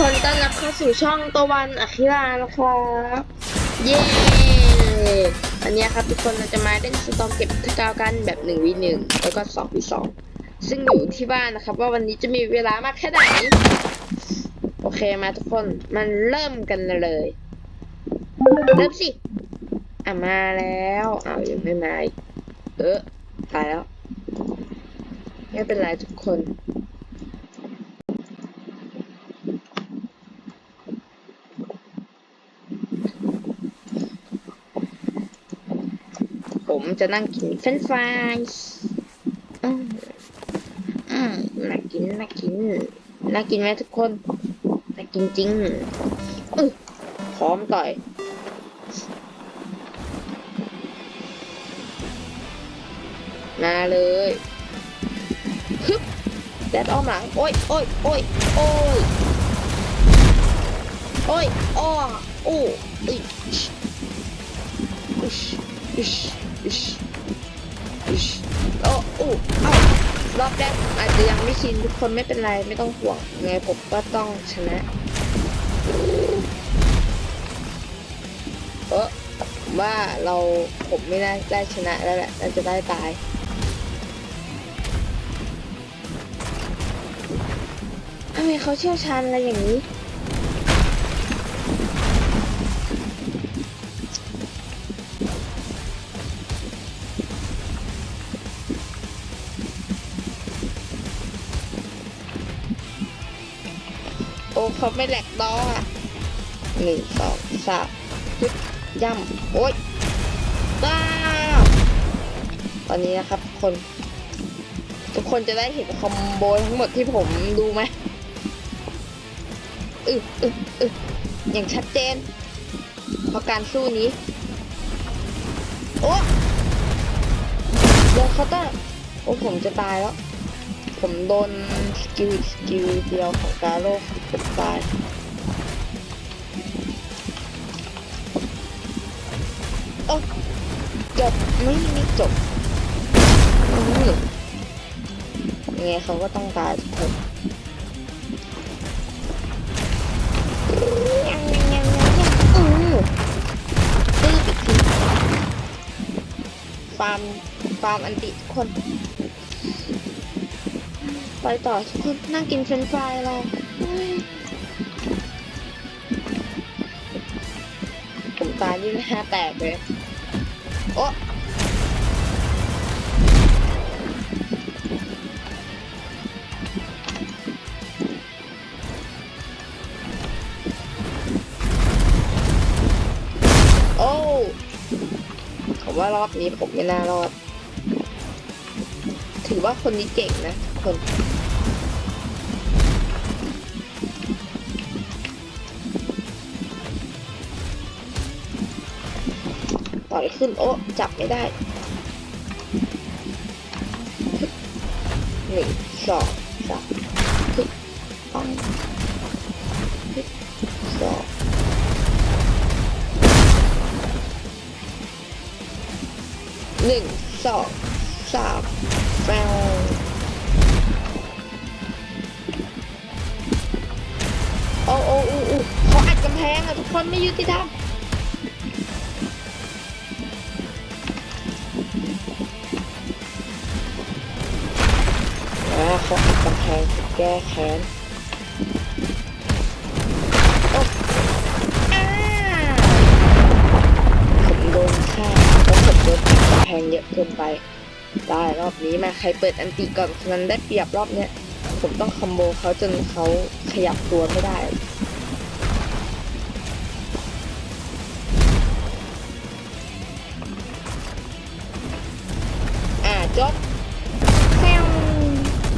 คนต้อนรับเข้าสู่ช่องตะวันอคิรานะครับเย้วันนี้ครับทุกคนเราจะมาเล่นสตอมเก็บทกาวกันแบบ1 v 1แล้วก็2 v 2ซึ่งอยู่ที่บ้านนะครับ ว่าวันนี้จะมีเวลามากแค่ไหน โอเคมาทุกคนมันเริ่มกันเลย เริ่มสิอะมาแล้วอ้าวยังไม่มาเออตายแล้ว ไม่เป็นไรทุกคน ผมจะนั่งกินเฟรนฟรายอืมอืมน่ากินน่ากินน่ากินไหมทุกคนน่ากินจริงอพร้อมต่อยมาเลยฮึบแดดอ้อมหลัง โอ้ยโอ้ยโอ้ยโอ้ยโอ้ยอ้อโอ้อิชอิชอิชอิชอิช โอ้โอ้เอ้ารอบแรกอาจจะยังไม่ชินทุกคนไม่เป็นไรไม่ต้องห่วงไงผมก็ต้องชนะเออว่าเราผมไม่น่าได้ชนะแล้วแหละน่าจะได้ตายทำไมเขาเชี่ยวชาญอะไรอย่างนี้ เขาไม่แหลกดออะหนึ่งสองสามฮึบย่ำโอ๊ยต้าตอนนี้นะครับทุกคน ทุกคนจะได้เห็นคอมโบทั้งหมดที่ผมดูไหมอึอึอึอย่างชัดเจน เพราะการสู้นี้ โอ้โดนเคาน์เตอร์โอ้ผมจะตายแล้ว ผมโดนสกิลสกิลเดียวของกาโร่ผมตายโอ้จบไม่ม่จบอืมยังไงเขาก็ต้องตายทุกคนยังยังยังอือตื้ออีกทีฟาร์มฟาร์มอันติคน ไปต่อทุกคนนั่งกินเฟรนฟรายเราอุ๊ยผมตายนี่หน้าแตกเลย โอ้โอ้ผมว่ารอบนี้ผมไม่น่ารอด ถือว่าคนนี้เก่งนะ คนต่อยขึ้นโอ้จับไม่ได้หนึ่งสองสามฮึบปังฮึบสองหนึ่งสองสามแปว งอะทุกคนไม่ยุติธรรมแล้วเขาอัดกำแพงแก้แค้นโอ้อ้าผมโดนฆ่าเพราะผมโดนอัดกำแพงเยอะเกินไป ได้รอบนี้มาใครเปิดอันติก่อนคนนั้นได้เปรียบรอบเนี้ย ผมต้องคอมโบเขาจนเขาขยับตัวไม่ได้ จบแซว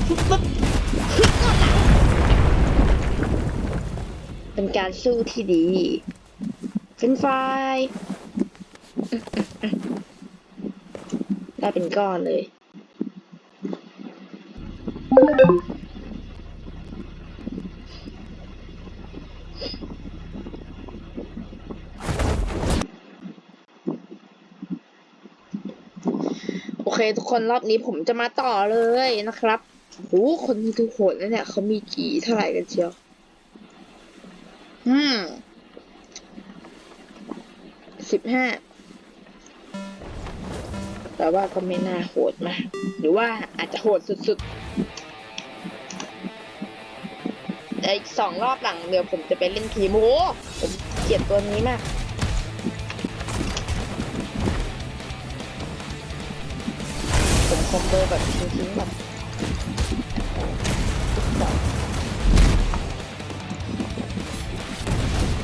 ปุ๊บปุ๊บฮึดเป็นการสู้ที่ดีเป็นไฟได้เป็นก้อนเลย เคทุกคนรอบนี้ผมจะมาต่อเลยนะครับโอ้โหคนนี้ดูโหดนะเนี่ยเขามีกี่เท่าไหร่กันเชียว อืมสิบห้า แต่ว่าก็ไม่น่าโหดมากหรือว่าอาจจะโหดสุดๆแต่อีกสองรอบหลังเดี๋ยวผมจะไปเล่นทีมโอ้ผมเกลียดตัวนี้มาก คอมโบแบบทิ้งๆแบบ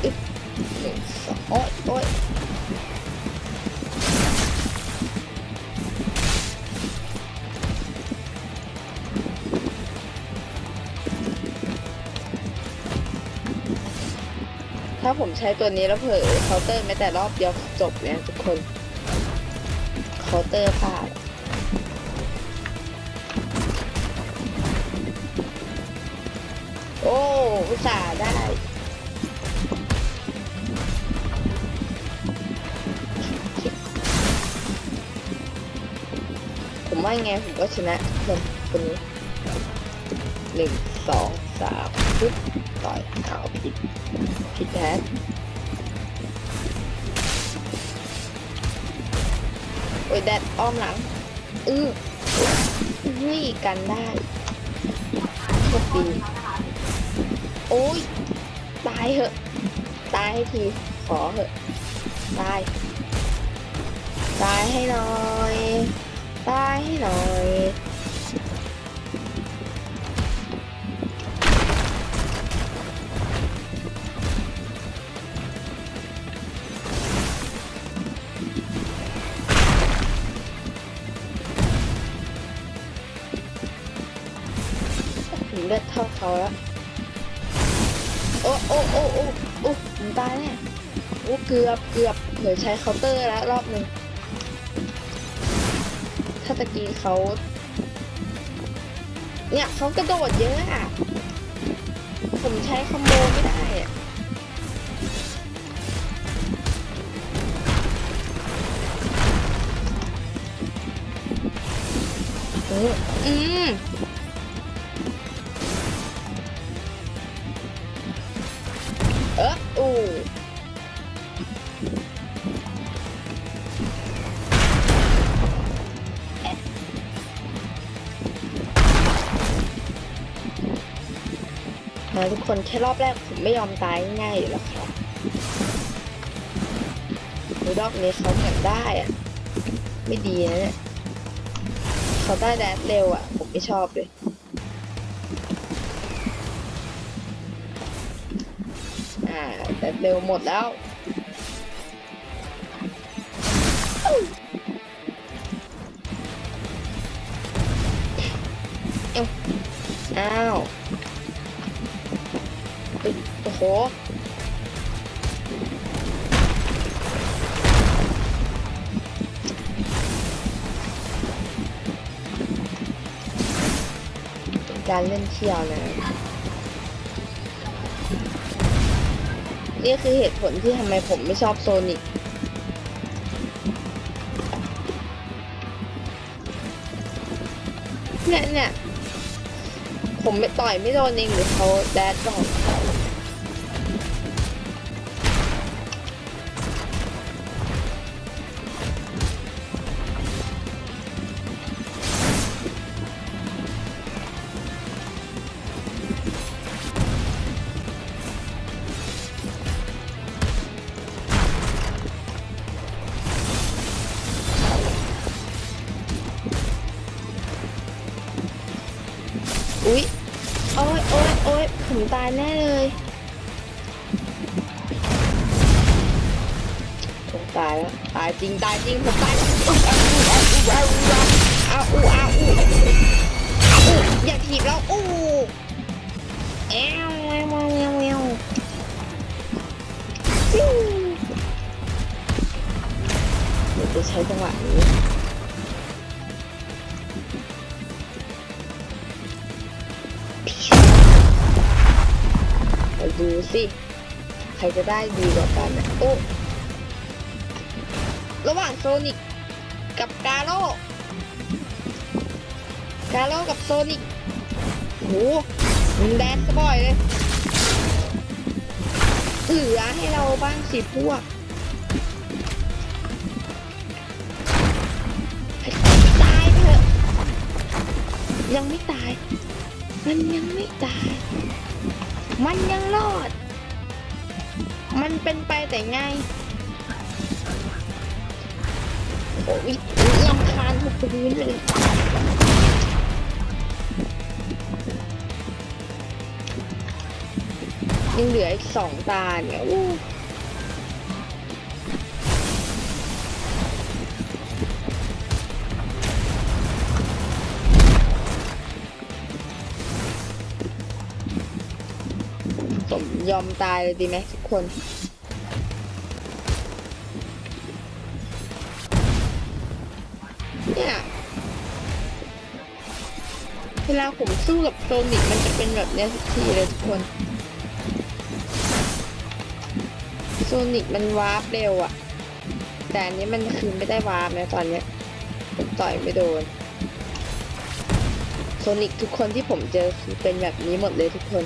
อึ๊บหนึ่งสองโอ๊ยโอ๊ยถ้าผมใช้ตัวนี้แล้วเผลอเคาน์เตอร์ไม่แต่รอบเดียวจบเลยนะทุกคนเคาน์เตอร์พลาด โอ้อุตส่าห์ได้ ผมว่าไงผมก็ชนะคนคนนี้หนึ่งสองสามปึ๊บต่อยเอาผิดผิดแพ้โอ้ยแดดอ้อมหลัง อืออุ้ยกันได้โชคดี โอ้ย ตายเหอะ ตายให้ที ขอเหอะ ตาย ตายให้หน่อย ตายให้หน่อยผมเลือดเท่าเขาแล้ว ตายแน่โอ้เกือบเกือบเดี๋ยใช้เคาน์เตอร์แล้วรอบหนึ่งถ้าตะกี้เขาเนี่ยเขากระโดดเยอะอะ ผมใช้คอมโบไม่ได้อะอืม ทุกคนแค่รอบแรกผมไม่ยอมตายง่ายอยู่แล้วครับในรอบนี้เขาเหมือนได้อะไม่ดีนะเนี่ยเขาได้แดดเร็วอะ ผมไม่ชอบเลยอ่าแต่เร็วหมดแล้วเอ้าอ้าว หการเล่นเที่ยวนะนี่คือเหตุผลที่ทำไมผมไม่ชอบโซนิกเนี่ยเนี่ย ผมไม่ต่อยไม่โดนเองหรือเขาแดดก่อน ผมตายแน่เลยผมตายแล้วตายจริงตายจริงผมตายอ้าวอ้อ้าวอ้าวอ้าอ้าวอู้อย่าถีบแล้วอู้แอวแอวแอวแอวแอวปิ้วเดี๋ยวจะใช้จังหวะนี้ ดูสิ ใครจะได้ดีกว่ากันนะโอ้ระหว่างโซนิกกับกาโร่กาโร่กับโซนิกโหมันแดนสบอยเลยเหลือให้เราบ้างสิพวกตายเถอะ ยังไม่ตาย มันยังไม่ตาย มันยังรอด มันเป็นไปแต่ไงโอ้ยลำคาญทุกพื้นเลยยังเหลืออีกสองตาเนี่ย ยอมตายเลยดีไหมทุกคน เนี่ย เวลาผมสู้กับโซนิกมันจะเป็นแบบเนี้ยทุกทีเลยทุกคน โซนิกมันวาร์ปเร็วอะแต่อันนี้มันคือไม่ได้วาร์ปนะตอนเนี้ยผมต่อยไม่โดนโซนิกทุกคนที่ผมเจอคือเป็นแบบนี้หมดเลยทุกคน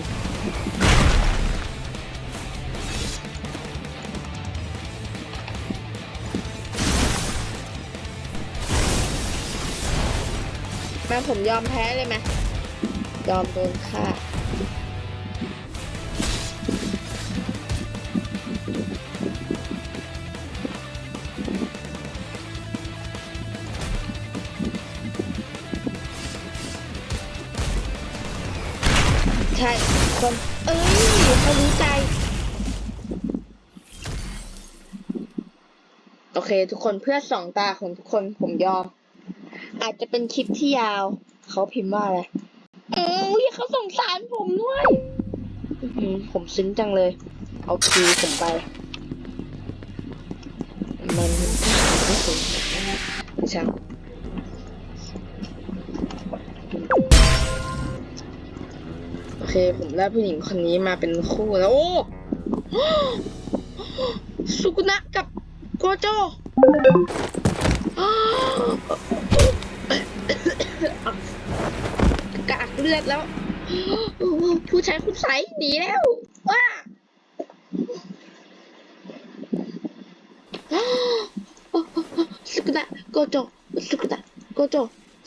แม่ผมยอมแพ้เลยไหมยอมโดนฆ่าใช่คนเอ้ยเขารู้ใจ โอเค ทุกคนเพื่อสองตาของทุกคนผมยอม อาจจะเป็นคลิปที่ยาว เขาพิมพ์ว่าอะไรโอ้ยเขาสงสารผมด้วยอื้อหือผมซึ้งจังเลย เอาคีย์ผมไป มันไม่ถึงไม่ช่างโอเค ผมได้ผู้หญิงคนนี้มาเป็นคู่แล้ว โอ้ สุกุนะกับโกโจอ้าว กากเลือดแล้ว ผู้ชายคุณใสยหนีแล้วว้าสุกุนะโกโจสุกุนะโกโจ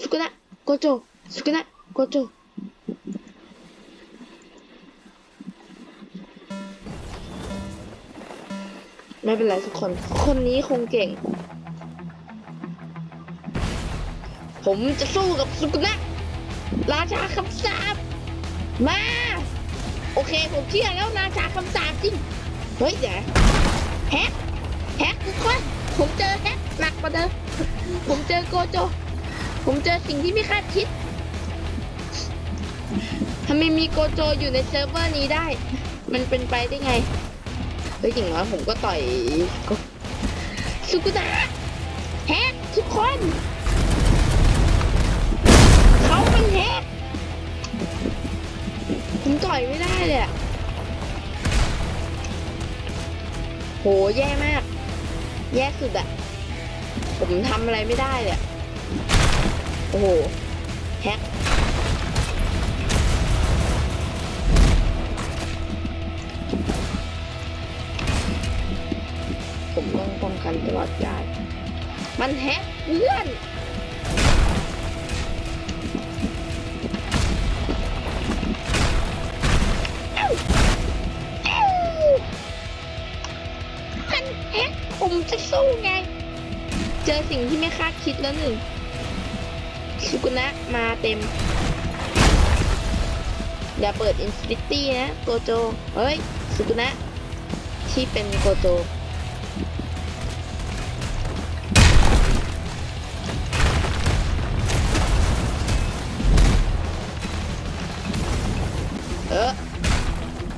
สุกุนะโกโจสุกุนะโกโจไม่เป็นไรทุกคน คนนี้คงเก่ง ผมจะสู้กับสุกุนะราชาคำสาปมา โอเคผมเชื่อแล้วราชาคำสาปจริง เฮ้ยเดี๋ยวแฮกแฮกทุกคนผมเจอแฮกหนักกว่าเดิมผมเจอโกโจ ผมเจอสิ่งที่ไม่คาดคิดทำไมมีโกโจอยู่ในเซิร์ฟเวอร์นี้ได้ มันเป็นไปได้ไง เฮ้ยจริงเหรอผมก็ต่อยสุกุนะแฮกทุกคน ผมต่อยไม่ได้เลยอะโหแย่มาก แย่สุดอะผมทำอะไรไม่ได้เลย โอ้โห แฮกผมต้องป้องกันตลอดกาลมันแฮกเพื่อน ผมจะสู้ไง เจอสิ่งที่ไม่คาดคิดแล้วหนึ่งสุกุนะมาเต็ม อย่าเปิดอินฟินิตี้นะโกโจ เฮ้ย สุกุนะ ที่เป็นโกโจเออ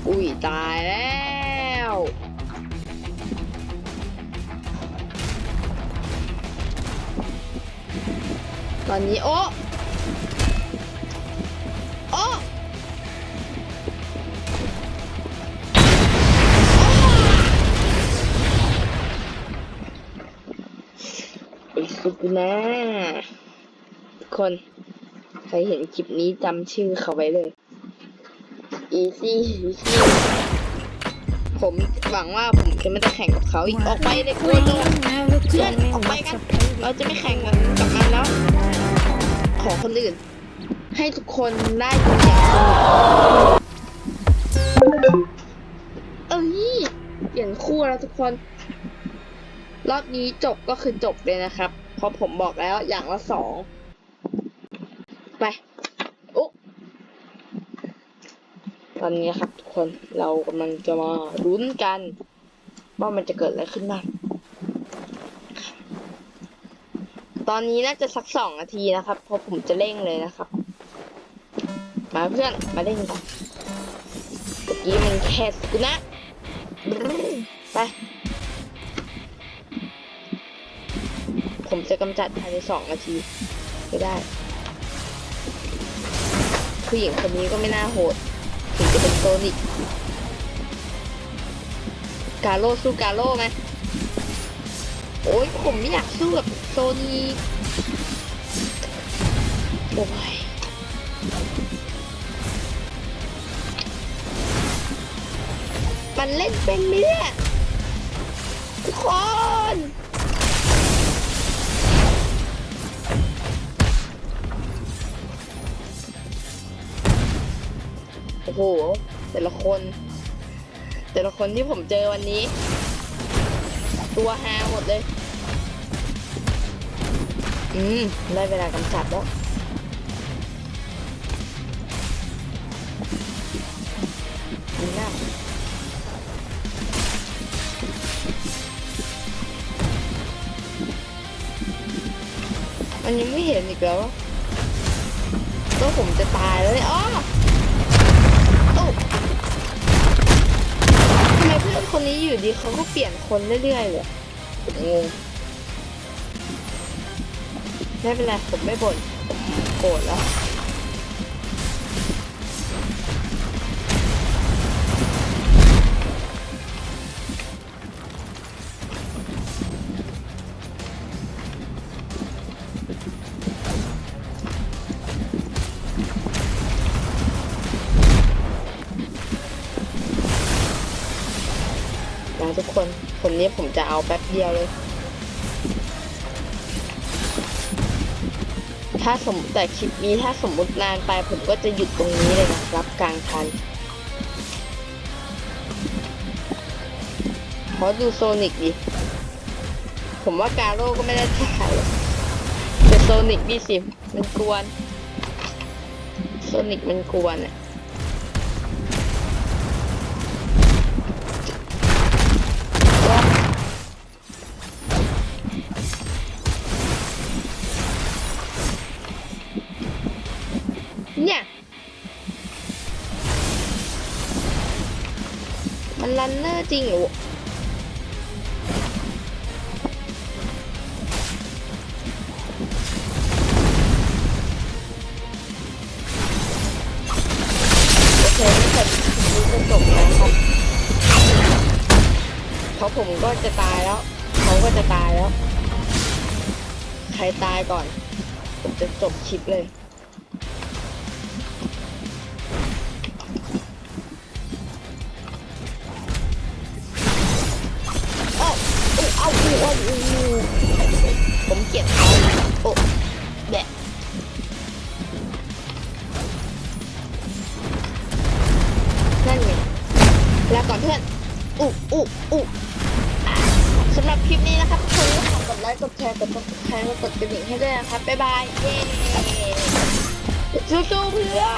อุ้ย ตายแล้ว ตอนนี้โอ้โอ้ไอ้สุกนะทุกคน ใครเห็นคลิปนี้จำชื่อเขาไว้เลย easy easy ผมหวังว่าผมจะไม่ได้แข่งกับเขาอีก ออกไปเลยโกโจเพื่อนออกไปกัน เราจะไม่แข่งกับมันแล้ว ขอคนอื่น ให้ทุกคนได้ดูอย่างสนุกเอ้ยเปลี่ยนคู่แล้วทุกคน รอบนี้จบก็คือจบเลยนะครับ เพราะผมบอกแล้วอย่างละสองไปโอ้ตอนนี้ครับทุกคนเรากำลังจะมาลุ้นกัน ว่ามันจะเกิดอะไรขึ้นบ้าง ตอนนี้น่าจะสักสองนาทีนะครับเพราะผมจะเร่งเลยนะครับ มาเพื่อนมาเล่นกันเมื่อกี้มันแคสกุนะไปผมจะกำจัดภายในสองนาทีไม่ได้ ผู้หญิงคนนี้ก็ไม่น่าโหดถึงจะเป็นโซนิกกาโลสู้กาโลไหมโอ้ยผมไม่อยากสู้กับ โซนีโอ้ยมันเล่นเป็นไหมเนี่ยทุกคนโอ้โห แต่ละคน แต่ละคนที่ผมเจอวันนี้ ตัวฮาหมดเลย อืม ได้เวลากำจัดแล้ว ดีมากมันยังไม่เห็นอีกแล้วก็ผมจะตายแล้วเนี่ยอ้อทำไมเพื่อนคนนี้อยู่ดีเขาก็เปลี่ยนคนเรื่อยๆเลยงง ไม่เป็นไร ผมไม่บ่นโกรธแล้ว นะทุกคนผมนี้ผมจะเอาแป๊บเดียวเลย ถ้าสมแต่คลิปนี้ถ้าสมมุตินานไปผมก็จะหยุดตรงนี้เลยนะครับกลางคันขอดูโซนิกดิ ผมว่ากาโร่ก็ไม่ได้ถ่ายแต่โซนิกดีสิ มันกวน โซนิกมันกวนอะ รันเนอร์จริงเหรอโอเคไม่เสร็จนี้จะจบแล้วครับเพราะผมก็จะตายแล้ว เขาก็จะตายแล้ว ใครตายก่อน ผมจะจบคลิปเลย ครับบ๊ายบายเย้สู้ๆเพื่อน